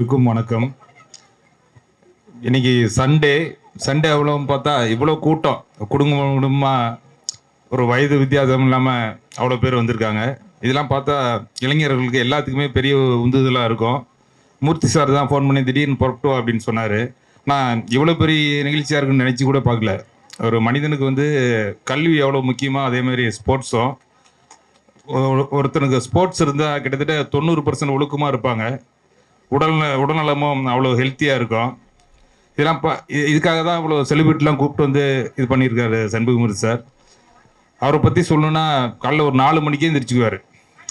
இருக்கும் வணக்கம். இன்னைக்கு சண்டே சண்டே அவ்வளோ பார்த்தா இவ்வளோ கூட்டம். குடும்பம் குடும்பமாக ஒரு வயது வித்தியாசம் இல்லாமல் அவ்வளோ பேர் வந்திருக்காங்க. இதெல்லாம் பார்த்தா இளைஞர்களுக்கு எல்லாத்துக்குமே பெரிய உந்துதலாக இருக்கும். மூர்த்தி சார் தான் ஃபோன் பண்ணி திடீர்னு புறப்பட்டோம் அப்படின்னு சொன்னார். நான் இவ்வளோ பெரிய நிகழ்ச்சியாக இருக்குன்னு நினச்சி கூட பார்க்கல. ஒரு மனிதனுக்கு வந்து கல்வி எவ்வளோ முக்கியமோ அதே மாதிரி ஸ்போர்ட்ஸும் ஒரு- ஒருத்தனுக்கு ஸ்போர்ட்ஸ் இருந்தால் கிட்டத்தட்ட தொண்ணூறு பர்சன்ட் ஒழுக்கமாக இருப்பாங்க. உடல் உடல்நலமும் அவ்வளோ ஹெல்த்தியாக இருக்கும். இதெல்லாம் பா இது- இதுக்காக தான் அவ்வளோ செலிபிரிட்டிலாம் கூப்பிட்டு வந்து இது பண்ணியிருக்காரு சண்முகமூர்த்தி சார். அவரை பற்றி சொல்லணும்னா காலைல ஒரு நாலு மணிக்கே எந்திரிச்சுக்குவார்.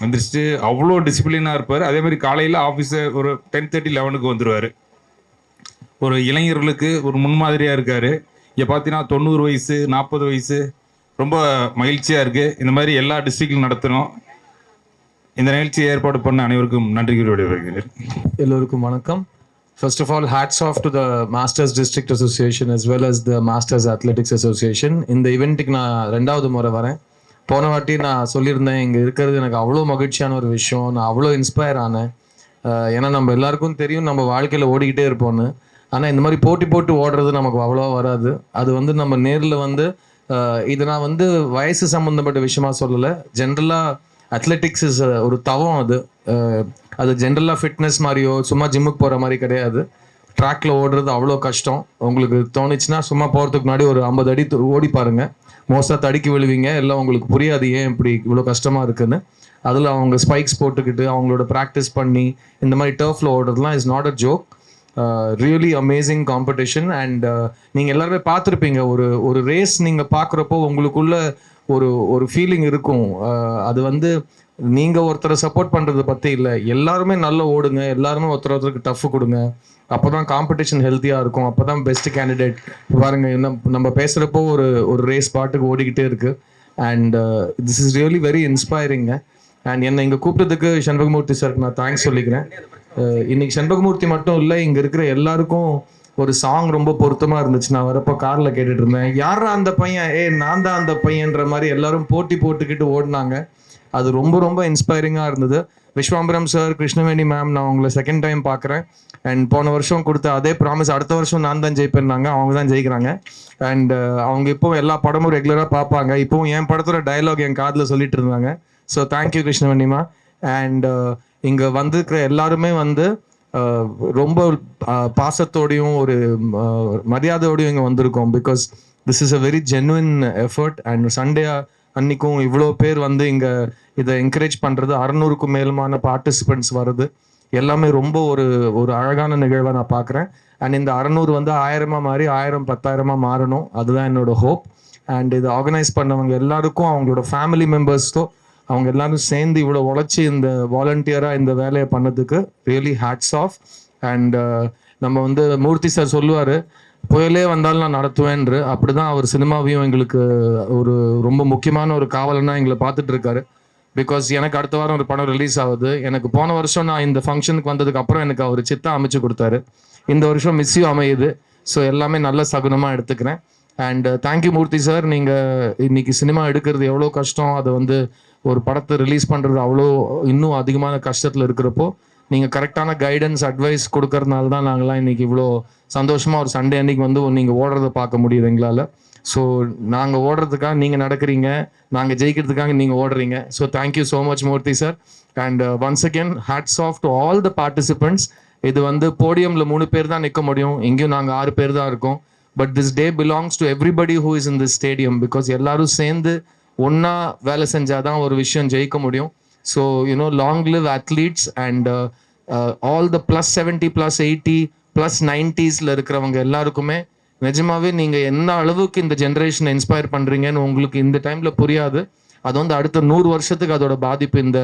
எந்திரிச்சிட்டு அவ்வளோ டிசிப்ளினாக இருப்பார். அதே மாதிரி காலையில் ஆஃபீஸை ஒரு டென் தேர்ட்டி லெவனுக்கு வந்துடுவார் ஒரு இளைஞர்களுக்கு ஒரு முன்மாதிரியாக இருக்கார். இங்கே பார்த்தீங்கன்னா தொண்ணூறு வயசு நாற்பது வயசு ரொம்ப மகிழ்ச்சியாக இருக்குது இந்த மாதிரி எல்லா டிஸ்ட்ரிக்ட்லையும் நடத்தணும். இந்த நிகழ்ச்சியை ஏற்பாடு பண்ண அனைவருக்கும் நன்றி கூறி விடைபெறுகிறேன். எல்லோருக்கும் வணக்கம். First of all hats off to the masters district association as well as the masters athletics association இந்த ஈவெண்ட்டுக்கு நான் ரெண்டாவது முறை வரேன். போன வாட்டி நான் சொல்லியிருந்தேன் இங்கே இருக்கிறது எனக்கு அவ்வளோ மகிழ்ச்சியான ஒரு விஷயம். நான் அவ்வளோ இன்ஸ்பயர் ஆனேன். ஏன்னா நம்ம எல்லாருக்கும் தெரியும் நம்ம வாழ்க்கையில் ஓடிக்கிட்டே இருப்போம்னு. ஆனால் இந்த மாதிரி போட்டி போட்டு ஓடுறது நமக்கு அவ்வளோவா வராது. அது வந்து நம்ம நேரில் வந்து இது நான் வந்து வயசு சம்மந்தப்பட்ட விஷயமா சொல்லலை. ஜென்ரலாக அத்லெட்டிக்ஸ் இஸ் uh, ஒரு தவம் அது. Uh, அது ஜென்ரலாக ஃபிட்னஸ் மாதிரியோ சும்மா ஜிம்முக்கு போகிற மாதிரி கிடையாது. ட்ராக்ல ஓடுறது அவ்வளோ கஷ்டம். உங்களுக்கு தோணுச்சுன்னா சும்மா போகிறதுக்கு முன்னாடி ஒரு ஐம்பது அடி ஓடி பாருங்க. மோஸ்ட்டாக தடுக்கி விழுவீங்க. எல்லாம் உங்களுக்கு புரியாது ஏன் இப்படி இவ்வளோ கஷ்டமாக இருக்குன்னு. அதில் அவங்க ஸ்பைக்ஸ் போட்டுக்கிட்டு அவங்களோட ப்ராக்டிஸ் பண்ணி இந்த மாதிரி டர்ஃபில் ஓடுறதுலாம் is not a joke really amazing competition and நீங்கள் எல்லாருமே பார்த்துருப்பீங்க. ஒரு ஒரு ரேஸ் நீங்கள் பார்க்குறப்போ உங்களுக்குள்ள ஒரு ஒரு ஃபீலிங் இருக்கும். அது வந்து நீங்கள் ஒருத்தரை சப்போர்ட் பண்ணுறது பற்றி இல்லை. எல்லாருமே நல்லா ஓடுங்க. எல்லாருமே ஒருத்தர் ஒருத்தருக்கு டஃப் கொடுங்க. அப்போ தான் காம்படிஷன் ஹெல்த்தியாக இருக்கும். அப்போ தான் பெஸ்ட் கேண்டிடேட் பாருங்க நம்ம பேசுகிறப்போ ஒரு ஒரு ரேஸ் பாட்டுக்கு ஓடிக்கிட்டே இருக்குது and this is really very inspiring and என்னை இங்கே கூப்பிட்டதுக்கு சண்முகமூர்த்தி சாருக்கு நான் தேங்க்ஸ் சொல்லிக்கிறேன். இன்னைக்கு செண்பகமூர்த்தி மட்டும் இல்லை இங்கே இருக்கிற எல்லாருக்கும் ஒரு சாங் ரொம்ப பொருத்தமாக இருந்துச்சு நான் வரப்போ காரில் கேட்டுட்டு இருந்தேன். யாரா அந்த பையன்? ஏ நான் தான் அந்த பையன்ற மாதிரி எல்லாரும் போட்டி போட்டுக்கிட்டு ஓடினாங்க. அது ரொம்ப ரொம்ப இன்ஸ்பைரிங்காக இருந்தது. விஸ்வாம்பரம் சார் கிருஷ்ணவேணி மேம் நான் உங்களை செகண்ட் டைம் பார்க்குறேன். அண்ட் போன வருஷம் கொடுத்த அதே ப்ராமிஸ் அடுத்த வருஷம் நான் தான் ஜெயிப்பேன்னாங்க. அவங்க தான் ஜெயிக்கிறாங்க. அண்ட் அவங்க இப்போ எல்லா படமும் ரெகுலராக பார்ப்பாங்க. இப்போவும் என் படத்தோட டயலாக் என் காதில் சொல்லிட்டு இருந்தாங்க. ஸோ தேங்க்யூ கிருஷ்ணவேணிமா அண்ட் இங்கே வந்திருக்கிற எல்லாருமே வந்து ரொம்ப பாசத்தோடையும் ஒரு மரியாதையோடையும் இங்கே வந்திருக்கோம். Because this is a very genuine effort and Sunday அன்னைக்கும் இவ்வளோ பேர் வந்து இங்கே இதை என்கரேஜ் பண்ணுறது அறநூறுக்கும் மேலுமான பார்ட்டிசிபெண்ட்ஸ் வருது எல்லாமே ரொம்ப ஒரு ஒரு அழகான நிகழ்வை நான் பார்க்குறேன் அண்ட் இந்த அறநூறு வந்து ஆயிரமா மாறி ஆயிரம் பத்தாயிரமா மாறணும். அதுதான் என்னோட ஹோப் அண்ட் இதை ஆர்கனைஸ் பண்ணவங்க எல்லாருக்கும் அவங்களோட ஃபேமிலி மெம்பர்ஸ்தோ அவங்க எல்லாரும் சேர்ந்து இவ்வளோ உழைச்சி இந்த வாலண்டியராக இந்த வேலையை பண்ணதுக்கு ரியலி ஹேட்ஸ் ஆஃப் அண்ட் நம்ம வந்து மூர்த்தி சார் சொல்லுவார் புயலே வந்தாலும் நான் நடத்துவேன்று. அப்படிதான் அவர் சினிமாவையும் எங்களுக்கு ஒரு ரொம்ப முக்கியமான ஒரு காவலனாக எங்களை பார்த்துட்டு இருக்காரு பிகாஸ் எனக்கு அடுத்த வாரம் ஒரு படம் ரிலீஸ் ஆகுது. எனக்கு போன வருஷம் நான் இந்த ஃபங்க்ஷனுக்கு வந்ததுக்கு அப்புறம் எனக்கு அவர் சித்தா அமைச்சு கொடுத்தாரு. இந்த வருஷம் மிஸ்ஸியும் அமையுது. ஸோ எல்லாமே நல்ல சகுனமாக எடுத்துக்கிறேன். And thank you uh, Murthy sir நீங்கள் இன்னைக்கு சினிமா எடுக்கிறது எவ்வளோ கஷ்டம். அதை வந்து ஒரு படத்தை ரிலீஸ் பண்ணுறது அவ்வளோ இன்னும் அதிகமான கஷ்டத்தில் இருக்கிறப்போ நீங்கள் கரெக்டான கைடன்ஸ் அட்வைஸ் கொடுக்கறதுனால தான் நாங்களாம் இன்றைக்கி இவ்வளோ சந்தோஷமாக ஒரு சண்டே அன்னைக்கு வந்து நீங்கள் ஓடுறத பார்க்க முடியுது எங்களால். ஸோ நாங்கள் ஓடுறதுக்காக நீங்கள் நடக்கிறீங்க நாங்கள் ஜெயிக்கிறதுக்காக நீங்கள் ஓடுறீங்க. So thank you so much Murthy sir and once again hats off to all the participants இது வந்து போடியமில் மூணு பேர் தான் நிற்க முடியும். இங்கேயும் நாங்கள் ஆறு பேர் தான் இருக்கோம். But this day belongs to everybody who is in this stadium because எல்லாரும் சேர்ந்து ஒன்றா வேலை செஞ்சாதான் ஒரு விஷயம் ஜெயிக்க முடியும். So you know long live athletes and all the plus seventy plus eighty plus நைன்டிஸில் இருக்கிறவங்க எல்லாருக்குமே நிஜமாவே நீங்கள் எந்த அளவுக்கு இந்த ஜென்ரேஷனை இன்ஸ்பயர் பண்ணுறீங்கன்னு உங்களுக்கு இந்த டைமில் புரியாது. அது வந்து அடுத்த நூறு வருஷத்துக்கு அதோட பாதிப்பு இந்த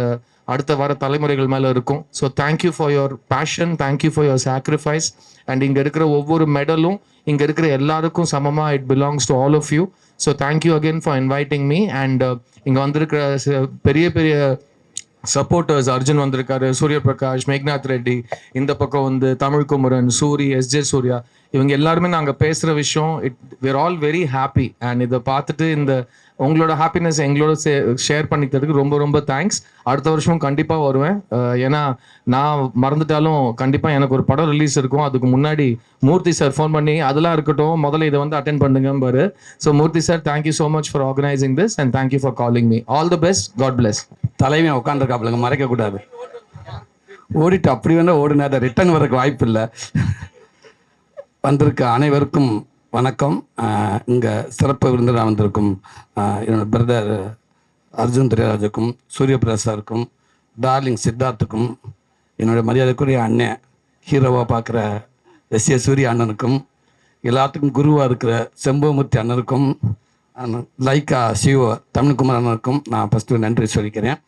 அடுத்த வர தலைமுறைகள் மேலே இருக்கும். So thank you for your passion thank you for your sacrifice and இங்கே இருக்கிற ஒவ்வொரு மெடலும் இங்கே இருக்கிற எல்லாருக்கும் சமமாக it belongs to all of you so thank you again for inviting me and இங்கே வந்திருக்கிற பெரிய பெரிய சப்போர்ட்டர்ஸ் அர்ஜுன் வந்திருக்காரு சூரிய பிரகாஷ் மேக்நாத் ரெட்டி இந்த பக்கம் வந்து தமிழ் குமரன் சூரி எஸ்ஜே சூர்யா இவங்க எல்லாருமே நாங்கள் பேசுகிற விஷயம் it were all very happy and இதை பார்த்துட்டு இந்த உங்களோட ஹாப்பினஸ் எங்களோட ஷேர் பண்ணிக்கிறதுக்கு ரொம்ப ரொம்ப தேங்க்ஸ் அடுத்த வருஷம் கண்டிப்பாக வருவேன். ஏன்னா நான் மறந்துட்டாலும் கண்டிப்பாக எனக்கு ஒரு படம் ரிலீஸ் இருக்கும். அதுக்கு முன்னாடி மூர்த்தி சார் ஃபோன் பண்ணி அதெல்லாம் இருக்கட்டும். முதல்ல இதை வந்து attend பண்ணுங்கம்பாரு so Murthy sir thank you so much for organising this and thank you for calling me all the best God bless தலைமை உட்காந்துருக்காப்புலங்க மறைக்கக்கூடாது. ஓடிட்டு அப்படி வேணால் ஓடினா அதை ரிட்டர்ன் வரக்கு வாய்ப்பு இல்லை வந்திருக்க அனைவருக்கும் வணக்கம். இங்கே சிறப்பு விருந்தினர் வந்திருக்கும் என்னோட பிரதர் அர்ஜுன் திரைராஜுக்கும் சூரியபிரகாஷ் சாருக்கும் டார்லிங் சித்தார்த்துக்கும் என்னோடய மரியாதைக்குரிய அண்ணன் ஹீரோவாக பார்க்குற எஸ் ஏ சூரிய அண்ணனுக்கும் எல்லாத்துக்கும் குருவாக இருக்கிற செம்பவமூர்த்தி அண்ணனுக்கும் லைக்கா சிவ தமிழ்குமார் அண்ணனுக்கும் நான் ஃபஸ்ட்டு நன்றி சொல்லிக்கிறேன்.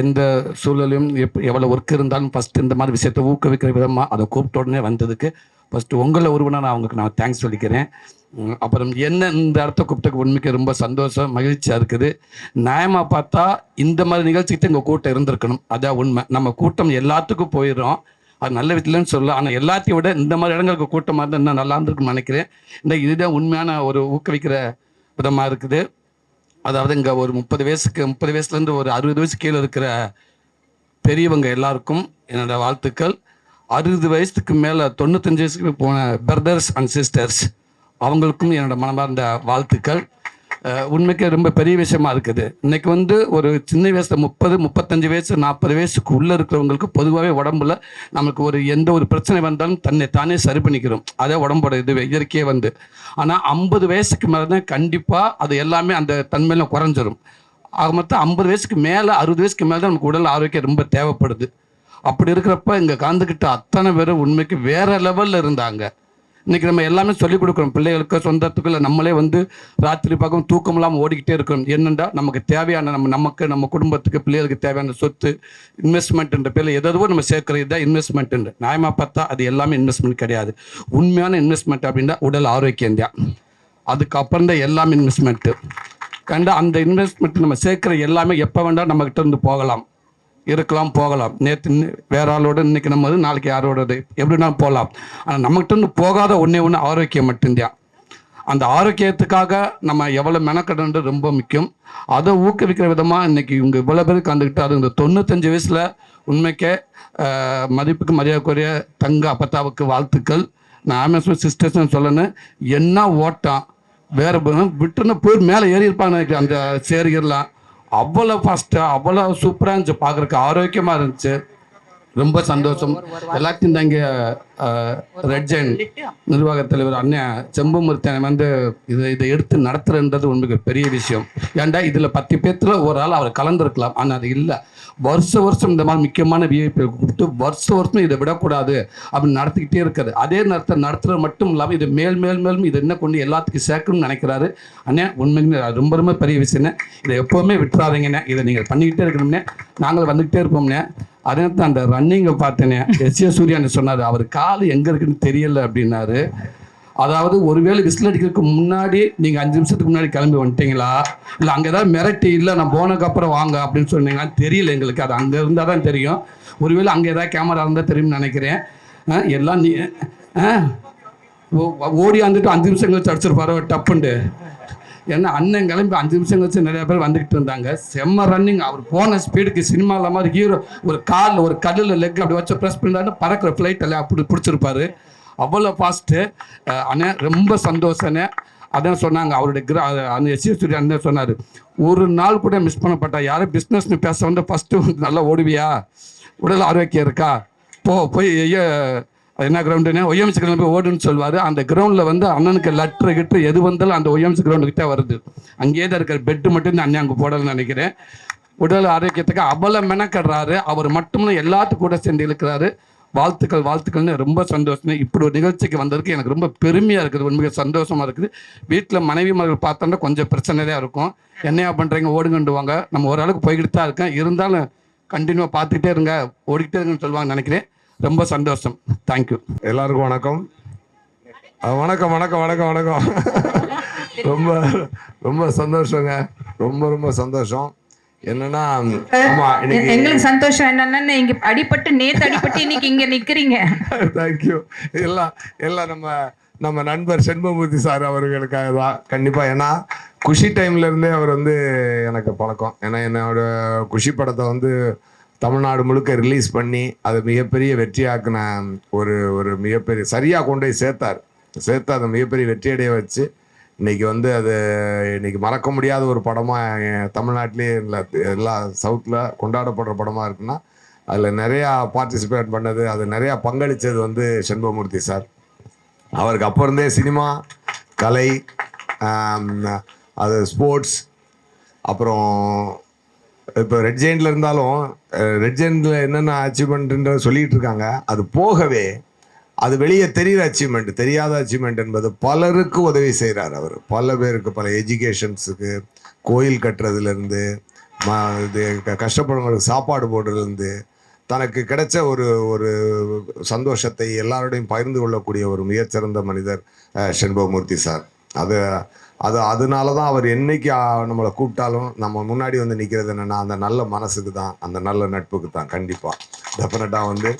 எந்த சூழலையும் எப் எவ்வளோ ஒர்க் இருந்தாலும் ஃபஸ்ட்டு இந்த மாதிரி விஷயத்தை ஊக்குவிக்கிற விதமாக அதை கூப்பிட்ட உடனே வந்ததுக்கு ஃபஸ்ட்டு உங்களை ஒருவனாக நான் அவங்களுக்கு நான் தேங்க்ஸ் சொல்லிக்கிறேன். அப்புறம் என்ன இந்த இடத்த கூப்பிட்டக்கு உண்மைக்கு ரொம்ப சந்தோஷம் மகிழ்ச்சியாக இருக்குது. நியாயமாக பார்த்தா இந்த மாதிரி நிகழ்ச்சிக்கு எங்கள் கூட்டம் இருந்திருக்கணும். அதான் உண்மை. நம்ம கூட்டம் எல்லாத்துக்கும் போயிடும் அது நல்ல விதத்துலன்னு சொல்லலாம் ஆனால் எல்லாத்தையும் விட இந்த மாதிரி இடங்களுக்கு கூட்டமாக இருந்தால் இன்னும் நல்லா இருந்திருக்குன்னு நினைக்கிறேன். இந்த இதுதான் உண்மையான ஒரு ஊக்குவிக்கிற விதமாக இருக்குது. அதாவது இங்கே ஒரு முப்பது வயசுக்கு முப்பது வயசுலேருந்து ஒரு அறுபது வயசு கீழே இருக்கிற பெரியவங்க எல்லாருக்கும் என்னோடய வாழ்த்துக்கள். அறுபது வயசுக்கு மேலே தொண்ணூத்தஞ்சு வயசுக்கு போன பிரதர்ஸ் அண்ட் சிஸ்டர்ஸ் அவங்களுக்கும் என்னோட மனமார்ந்த வாழ்த்துக்கள். உண்மைக்கே உண்மைக்கு ரொம்ப பெரிய விஷயமா இருக்குது. இன்னைக்கு வந்து ஒரு சின்ன வயசுல முப்பது முப்பத்தஞ்சு வயசு நாற்பது வயசுக்கு உள்ள இருக்கிறவங்களுக்கு பொதுவாகவே உடம்புல நமக்கு ஒரு எந்த ஒரு பிரச்சனை வந்தாலும் தன்னை தானே சரி பண்ணிக்கிறோம். அதே உடம்போட இது இயற்கையே வந்து. ஆனால் ஐம்பது வயசுக்கு மேலே தான் கண்டிப்பாக அது எல்லாமே அந்த தன்மையில குறைஞ்சிரும். ஆக மொத்தம் ஐம்பது வயசுக்கு மேலே அறுபது வயசுக்கு மேலே தான் நமக்கு உடல் ஆரோக்கியம் ரொம்ப தேவைப்படுது. அப்படி இருக்கிறப்ப இங்கே கலந்துக்கிட்ட அத்தனை பேரும் உண்மைக்கு வேற லெவலில் இருந்தாங்க. இன்றைக்கி நம்ம எல்லாமே சொல்லிக் கொடுக்குறோம். பிள்ளைகளுக்கு சொந்தத்துக்குள்ள நம்மளே வந்து ராத்திரி பக்கம் தூக்கம் இல்லாமல் ஓடிக்கிட்டே இருக்கிறோம். என்னென்னா நமக்கு தேவையான நம்ம நமக்கு நம்ம குடும்பத்துக்கு பிள்ளைகளுக்கு தேவையான சொத்து இன்வெஸ்ட்மெண்ட்ன்ற பேரில் எதோ நம்ம சேர்க்கறது தான் இன்வெஸ்ட்மெண்ட் நியாயமாக பார்த்தா அது எல்லாமே இன்வெஸ்ட்மெண்ட் கிடையாது. உண்மையான இன்வெஸ்ட்மெண்ட் அப்படின்னா உடல் ஆரோக்கியம் தான். அதுக்கப்புறம் தான் எல்லாமே இன்வெஸ்ட்மெண்ட்டு கண்டா அந்த இன்வெஸ்ட்மெண்ட் நம்ம சேர்க்குற எல்லாமே எப்போ வேண்டாம் நம்மகிட்ட இருந்து போகலாம். இருக்கலாம் போகலாம். நேற்று வேற ஆளோட இன்னைக்கு நம்ம வந்து நாளைக்கு யாரோடது? எப்படினாலும் போகலாம் ஆனால் நம்மகிட்ட இருந்து போகாத ஒன்றே ஒன்று ஆரோக்கியம் மட்டும்தான். அந்த ஆரோக்கியத்துக்காக நம்ம எவ்வளோ மெனக்கடன்றது ரொம்ப முக்கியம். அதை ஊக்குவிக்கிற விதமாக இன்னைக்கு இவங்க இவ்வளோ பேர் கண்டுக்கிட்டு அது இந்த தொண்ணூத்தஞ்சு வயசில் உண்மைக்கே மதிப்புக்கு மரியாதைக்குரிய தங்க அப்பத்தாவுக்கு வாழ்த்துக்கள். நான் ஆமேஸ்வர் சிஸ்டர்ஸ்னு சொல்லணும். என்ன ஓட்டம். வேறு விட்டுன்னு போய் மேலே ஏறி இருப்பாங்க அந்த சேரிகர்லாம் அவ்வளோ ஃபாஸ்ட்டாக அவ்வளோ சூப்பராக இருந்துச்சு. பார்க்குறக்கு ஆரோக்கியமாக இருந்துச்சு. ரொம்ப சந்தோஷம். எல்லாத்தையும் தாங்க ரெட் ஜெயின் நிர்வாக தலைவர் அண்ணன் செம்பமூர்த்தன் வந்து இதை இதை எடுத்து நடத்துறன்றது உண்மைக்கு பெரிய விஷயம். ஏன்டா இதில் பத்து பேர்த்துல ஒரு ஆள் அவர் கலந்துருக்கலாம். ஆனால் அது இல்லை. வருஷ வருஷம் இந்த மாதிரி முக்கியமான விஐபி கூப்பிட்டு வருஷ வருஷம் இதை விடக்கூடாது அப்படின்னு நடத்திக்கிட்டே இருக்காரு. அதே நேரத்தில் நடத்துறது மட்டும் இல்லாமல் இது மேல் மேல் மேலும் இது என்ன கொண்டு எல்லாத்துக்கும் சேர்க்கணும்னு நினைக்கிறாரு. அண்ணே உண்மைக்கு அது ரொம்ப ரொம்ப பெரிய விஷயம்னே இதை எப்போவுமே விட்டுறாதீங்கண்ணே இதை நீங்கள் பண்ணிக்கிட்டே இருக்கணும்னே. நாங்கள் வந்துக்கிட்டே இருப்போம்ண்ணே அதே நேரத்தில் அந்த ரன்னிங்கை பார்த்தேனே எஸ் ஏ சூர்யான்னு சொன்னார். அவர் ஆள் எங்கே இருக்குன்னு தெரியல அப்படின்னாரு. அதாவது ஒருவேளை விசில் அடிக்கிறதுக்கு முன்னாடி நீங்கள் அஞ்சு நிமிஷத்துக்கு முன்னாடி கிளம்பி வந்துட்டீங்களா? இல்லை அங்கே தான் மிரட்டி இல்லை நான் போனதுக்கப்புறம் வாங்க அப்படின்னு சொன்னீங்கன்னா தெரியல எங்களுக்கு. அது அங்கே இருந்தால் தான் தெரியும். ஒருவேளை அங்கே ஏதாவது கேமரா இருந்தால் தெரியும்னு நினைக்கிறேன். ஆ, எல்லாம் நீ ஆ ஓ- ஓடி வந்துட்டு அஞ்சு நிமிஷம் கழிச்சு அடிச்சிருப்பாரோ டப்புண்டு. ஏன்னா அண்ணன் கிளம்பி அஞ்சு நிமிஷம் கழிச்சு நிறைய பேர் வந்துக்கிட்டு இருந்தாங்க. செம்ம ரன்னிங் அவர் போன ஸ்பீடுக்கு சினிமாவில் மாதிரி ஹீரோ ஒரு காலில் ஒரு கடலில் லெக் அப்படி வச்சு ப்ரெஸ் பண்ணாலும் பறக்கிற ஃப்ளைட் எல்லாம் அப்படி பிடிச்சிருப்பாரு. அவ்வளோ ஃபாஸ்ட்டு அண்ணன் ரொம்ப சந்தோஷண்ணே அதான் சொன்னாங்க அவருடைய கிரா அந்த எஸ். சூரிய அண்ணன் சொன்னார் ஒரு நாள் கூட மிஸ் பண்ணப்பட்டா யாரும் பிஸ்னஸ்னு பேச வந்து ஃபஸ்ட்டு நல்லா ஓடுவியா? உடல் ஆரோக்கியம் இருக்கா? போ போய் ஐயா என்ன கிரவுண்டுன்னு ஒய்எம்சி கிரவுண்ட் போய் ஓடுன்னு சொல்லுவார் அந்த கிரவுண்டில் வந்து அண்ணனுக்கு லெட்ரு கிட்டு எது வந்தாலும் அந்த ஒய்எம்சி கிரவுண்டுக்கிட்ட வருது. அங்கேயே தான் இருக்கிற பெட்டு மட்டும் தான் அண்ணன் அங்கே போடலன்னு நினைக்கிறேன். உடல் ஆரோக்கியத்துக்கு அவ்வளோ மெனக்கடுறாரு. அவர் மட்டும் இல்ல, எல்லாத்துக்கும் கூட சேர்ந்து இருக்கிறாரு. வாழ்த்துக்கள் வாழ்த்துக்கள்னு ரொம்ப சந்தோஷம். இப்படி ஒரு நிகழ்ச்சிக்கு வந்ததுக்கு எனக்கு ரொம்ப பெருமையாக இருக்குது. உண்மையாக சந்தோஷமாக இருக்குது. வீட்டில் மனைவி மகள் பார்த்தோம்னா கொஞ்சம் பிரச்சனை தான் இருக்கும். என்னையா பண்ணுறீங்க ஓடுங்கண்டுவாங்க நம்ம ஓரளவுக்கு போய்கிட்டு தான் இருக்கேன். இருந்தாலும் கண்டினியூவாக பார்த்துக்கிட்டே இருங்க. ஓடிக்கிட்டே இருங்கன்னு சொல்லுவாங்க நினைக்கிறேன். ரொம்ப சந்தோஷம். தேங்க்யூ எல்லாருக்கும் வணக்கம். வணக்கம் வணக்கம் வணக்கம் வணக்கம். ரொம்ப ரொம்ப சந்தோஷங்க. ரொம்ப ரொம்ப சந்தோஷம். என்னன்னா எங்களுக்கு சந்தோஷம் என்னன்னா நீங்க அடிபட்டு நேத்து அடிபட்டு இன்னைக்கு இங்க நிக்கிறீங்க. தேங்க்யூ எல்லாம் எல்லாம் நம்ம நம்ம நண்பர் செண்பமூர்த்தி சார் அவர்களுக்காக தான். கண்டிப்பாக ஏன்னா குஷி டைம்ல இருந்தே அவர் வந்து எனக்கு பழக்கம். ஏன்னா என்னோட குஷி படத்தை வந்து தமிழ்நாடு முழுக்க ரிலீஸ் பண்ணி அதை மிகப்பெரிய வெற்றியாக்குன ஒரு ஒரு மிகப்பெரிய சரியாக கொண்டு போய் சேர்த்தார். சேர்த்து அதை மிகப்பெரிய வெற்றியடைய வச்சு இன்றைக்கி வந்து அது இன்றைக்கி மறக்க முடியாத ஒரு படமாக தமிழ்நாட்டிலே இல்லை எல்லா சவுத்தில் கொண்டாடப்படுற படமாக இருக்குன்னா அதில் நிறையா பார்ட்டிசிபேட் பண்ணது அது நிறையா பங்களித்தது வந்து செண்பமூர்த்தி சார். அவருக்கு அப்போ இருந்தே சினிமா கலை அது ஸ்போர்ட்ஸ் அப்புறம் இப்போ ரெட் ஜெயின்ல இருந்தாலும் ரெட் ஜெயின்ல என்னென்ன அச்சீவ்மெண்ட்ன்ற சொல்லிட்டு இருக்காங்க. அது போகவே அது வெளியே தெரிகிற அச்சீவ்மெண்ட் தெரியாத அச்சீவ்மெண்ட் என்பது பலருக்கு உதவி செய்கிறார் அவர். பல பேருக்கு பல எஜுகேஷன்ஸுக்கு கோயில் கட்டுறதுலேருந்து ம இது க- கஷ்டப்படுறவங்களுக்கு சாப்பாடு போடுறதுலேருந்து தனக்கு கிடைச்ச ஒரு ஒரு சந்தோஷத்தை எல்லாரோடையும் பகிர்ந்து கொள்ளக்கூடிய ஒரு மிகச்சிறந்த மனிதர் அஹ், செண்பகமூர்த்தி சார். அது அது அதனால தான் அவர் என்னைக்கு நம்மளை கூப்பிட்டாலும் நம்ம முன்னாடி வந்து நிற்கிறது என்னென்னா அந்த நல்ல மனசுக்கு தான் அந்த நல்ல நட்புக்கு தான் கண்டிப்பாக டெஃபினட்டாக வந்து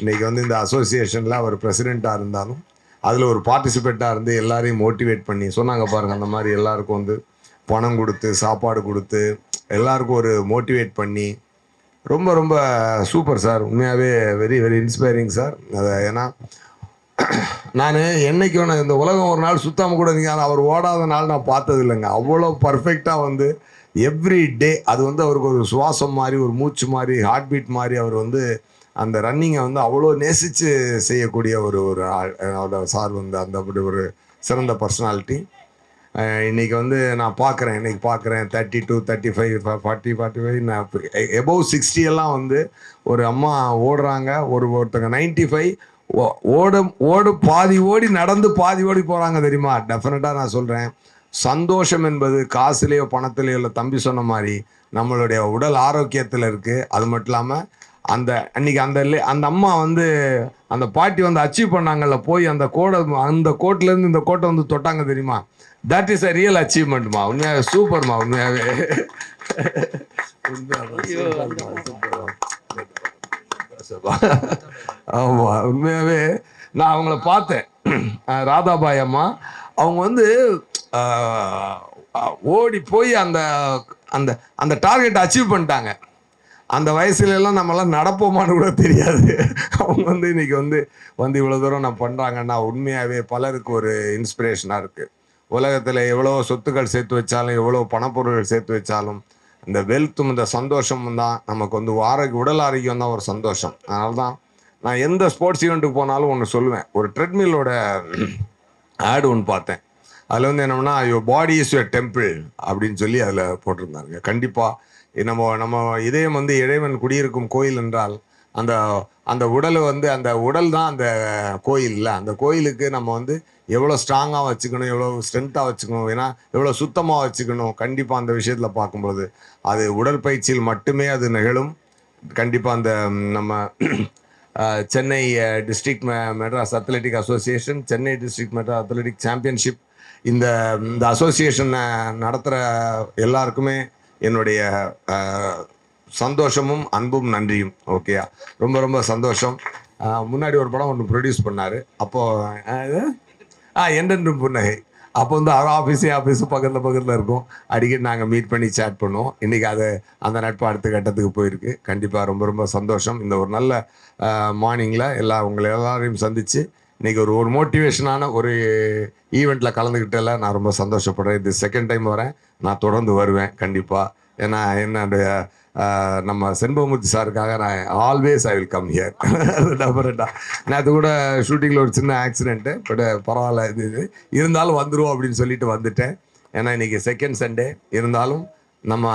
இன்றைக்கி வந்து இந்த அசோசியேஷனில் அவர் பிரசிடெண்ட்டாக இருந்தாலும் அதில் ஒரு பார்ட்டிசிபேட்டாக இருந்து எல்லாரையும் மோட்டிவேட் பண்ணி சொன்னாங்க பாருங்கள் அந்த மாதிரி எல்லாருக்கும் வந்து பணம் கொடுத்து சாப்பாடு கொடுத்து எல்லாருக்கும் ஒரு மோட்டிவேட் பண்ணி ரொம்ப ரொம்ப சூப்பர் சார். உண்மையாகவே வெரி வெரி இன்ஸ்பைரிங் சார். அதை ஏன்னா நான் என்னைக்கு நான் இந்த உலகம் ஒரு நாள் சுத்தாமல் கூட நீங்கள் அவர் ஓடாத நாள் நான் பார்த்தது இல்லைங்க அவ்வளோ பர்ஃபெக்டாக வந்து எவ்ரி டே அது வந்து அவருக்கு ஒரு சுவாசம் மாதிரி ஒரு மூச்சு மாதிரி ஹார்ட் பீட் மாதிரி அவர் வந்து அந்த ரன்னிங்கை வந்து அவ்வளோ நேசித்து செய்யக்கூடிய ஒரு ஒரு ஆள் அவரோட சார் வந்து அந்த அப்படி ஒரு சிறந்த பர்சனாலிட்டி இன்றைக்கி வந்து நான் பார்க்குறேன் இன்றைக்கி பார்க்குறேன். Thirty two thirty five forty forty five நான் எபோவ் சிக்ஸ்டி எல்லாம் வந்து ஒரு அம்மா ஓடுறாங்க. ஒரு ஒருத்தங்க நைன்ட்டி ஃபைவ் ஓடும் ஓடு பாதி ஓடி நடந்து பாதி ஓடி போகிறாங்க தெரியுமா? டெஃபினட்டாக நான் சொல்கிறேன் சந்தோஷம் என்பது காசுலேயோ பணத்துலேயோ இல்லை தம்பி சொன்ன மாதிரி நம்மளுடைய உடல் ஆரோக்கியத்தில் இருக்குது அது மட்டும் இல்லாமல் அந்த அன்னைக்கு அந்த லே- அந்த அம்மா வந்து அந்த பாட்டி வந்து அச்சீவ் பண்ணாங்கல்ல போய் அந்த கோடை அந்த கோட்டிலேருந்து இந்த கோட்டை வந்து தொட்டாங்க தெரியுமா? தட் இஸ் அ ரியல் அச்சீவ்மெண்ட்மா உண்மையாகவே சூப்பர்மா உண்மையாகவே ஆமா உண்மையாகவே நான் அவங்கள பார்த்தேன். ராதாபாய் அம்மா அவங்க வந்து ஓடி போய் அந்த அந்த அந்த டார்கெட்டை அச்சீவ் பண்ணிட்டாங்க. அந்த வயசுல எல்லாம் நம்மலாம் நடப்போமான்னு கூட தெரியாது. அவங்க வந்து இன்னைக்கு வந்து வந்து இவ்வளோ தூரம் நான் பண்ணுறாங்கன்னா உண்மையாகவே பலருக்கு ஒரு இன்ஸ்பிரேஷனாக இருக்குது உலகத்தில் எவ்வளோ சொத்துக்கள் சேர்த்து வச்சாலும் எவ்வளோ பணப்பொருட்கள் சேர்த்து வச்சாலும் இந்த வெல்த்தும் இந்த சந்தோஷமும் தான் நமக்கு வந்து ஆரோக்கிய உடல் ஆரோக்கியம் தான் ஒரு சந்தோஷம். அதனால தான் நான் எந்த ஸ்போர்ட்ஸ் ஈவெண்ட்டுக்கு போனாலும் ஒன்று சொல்லுவேன். ஒரு ட்ரெட்மில்லோட ஆடு ஒன்று பார்த்தேன். அதில் வந்து என்னம்னா your body is your temple அப்படின்னு சொல்லி அதில் போட்டிருந்தாங்க கண்டிப்பாக நம்ம நம்ம இதயம் வந்து இறைவன் குடியிருக்கும் கோயில் என்றால் அந்த அந்த உடலை வந்து அந்த உடல் தான் அந்த கோயில் அந்த கோயிலுக்கு நம்ம வந்து எவ்வளோ ஸ்ட்ராங்காக வச்சுக்கணும் எவ்வளோ ஸ்ட்ரென்த்தாக வச்சுக்கணும் ஏன்னா எவ்வளோ சுத்தமாக வச்சுக்கணும் கண்டிப்பாக அந்த விஷயத்தில் பார்க்கும்பொழுது. அது உடற்பயிற்சியில் மட்டுமே அது நிகழும். கண்டிப்பாக அந்த நம்ம Chennai district Madras athletic association Chennai district Madras athletic championship இந்த இந்த அசோசியேஷனை நடத்துகிற எல்லாருக்குமே என்னுடைய சந்தோஷமும் அன்பும் நன்றியும். ஓகேயா ரொம்ப ரொம்ப சந்தோஷம். முன்னாடி ஒரு படம் ஒன்று ப்ரொடியூஸ் பண்ணார். அப்போது ஆ என்றென்றும் புன்னகை. அப்போ வந்து அவர் ஆஃபீஸே ஆஃபீஸு பக்கத்தில் பக்கத்தில் இருக்கும். அடிக்கடி நாங்கள் மீட் பண்ணி சேட் பண்ணுவோம். இன்றைக்கி அது அந்த நட்பு அடுத்த கட்டத்துக்கு போயிருக்கு. கண்டிப்பாக ரொம்ப ரொம்ப சந்தோஷம். இந்த ஒரு நல்ல மார்னிங்கில் எல்லா உங்களை எல்லாரையும் சந்தித்து இன்றைக்கி ஒரு ஒரு மோட்டிவேஷனான ஒரு ஈவெண்ட்டில் கலந்துக்கிட்டல நான் ரொம்ப சந்தோஷப்படுறேன். இது செகண்ட் டைம் வரேன். நான் தொடர்ந்து வருவேன். கண்டிப்பாக ஏன்னா என்னுடைய நம்ம செண்பகமூர்த்தி சாருக்காக நான் always I will come here நான் நேற்று கூட ஷூட்டிங்கில் ஒரு சின்ன ஆக்சிடென்ட்டு பட் பரவாயில்ல இது இது. இருந்தாலும் வந்துருவோம் அப்படின்னு சொல்லிட்டு வந்துட்டேன். ஏன்னா இன்னைக்கு செகண்ட் சண்டே இருந்தாலும் நம்ம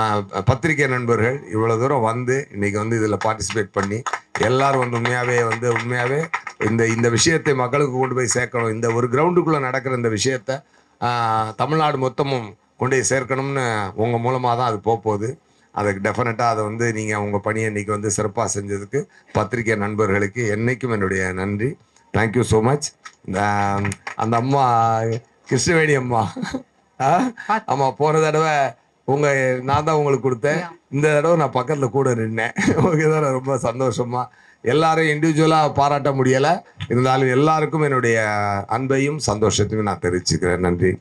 பத்திரிகை நண்பர்கள் இவ்வளோ தூரம் வந்து இன்றைக்கி வந்து இதில் பார்ட்டிசிபேட் பண்ணி எல்லாரும் வந்து உண்மையாகவே வந்து உண்மையாகவே இந்த இந்த விஷயத்தை மக்களுக்கு கொண்டு போய் சேர்க்கணும். இந்த ஒரு கிரவுண்டுக்குள்ளே நடக்கிற இந்த விஷயத்த தமிழ்நாடு மொத்தமும் கொண்டு போய் சேர்க்கணும்னு உங்கள் மூலமாக தான் அது போக போகுது அதுக்கு டெஃபினட்டாக அதை வந்து நீங்கள் உங்கள் பணியை இன்னைக்கு வந்து சிறப்பாக செஞ்சதுக்கு பத்திரிகை நண்பர்களுக்கு என்னைக்கும் என்னுடைய நன்றி. தேங்க்யூ ஸோ மச் அந்த அம்மா கிருஷ்ணவேணி அம்மா. ஆ? ஆமா போன தடவை உங்க நான் தான் உங்களுக்கு கொடுத்தேன். இந்த தடவை நான் பக்கத்துல கூட நின்னேன். தான் ரொம்ப சந்தோஷமா. எல்லாரும் இண்டிவிஜுவலா பாராட்ட முடியல. இருந்தாலும் எல்லாருக்கும் என்னுடைய அன்பையும் சந்தோஷத்தையும் நான் தெரிவிச்சுக்கிறேன். நன்றி.